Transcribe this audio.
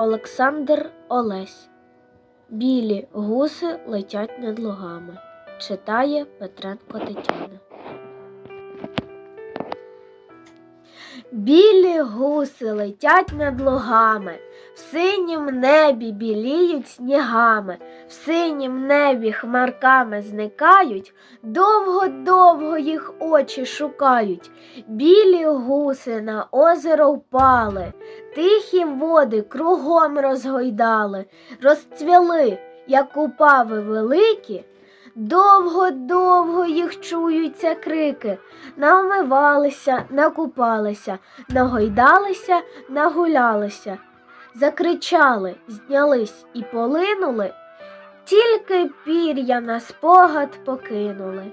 Олександр Олесь. Білі гуси летять над лугами. Читає Петренко Тетяна. Білі гуси летять над лугами, в синім небі біліють снігами, в синім небі хмарками зникають, довго-довго їх очі шукають. Білі гуси на озеро впали, тихі води кругом розгойдали, розцвіли, як упави великі. Довго-довго їх чуються крики, навмивалися, накупалися, нагойдалися, нагулялися, закричали, знялись і полинули, тільки пір'я на спогад покинули.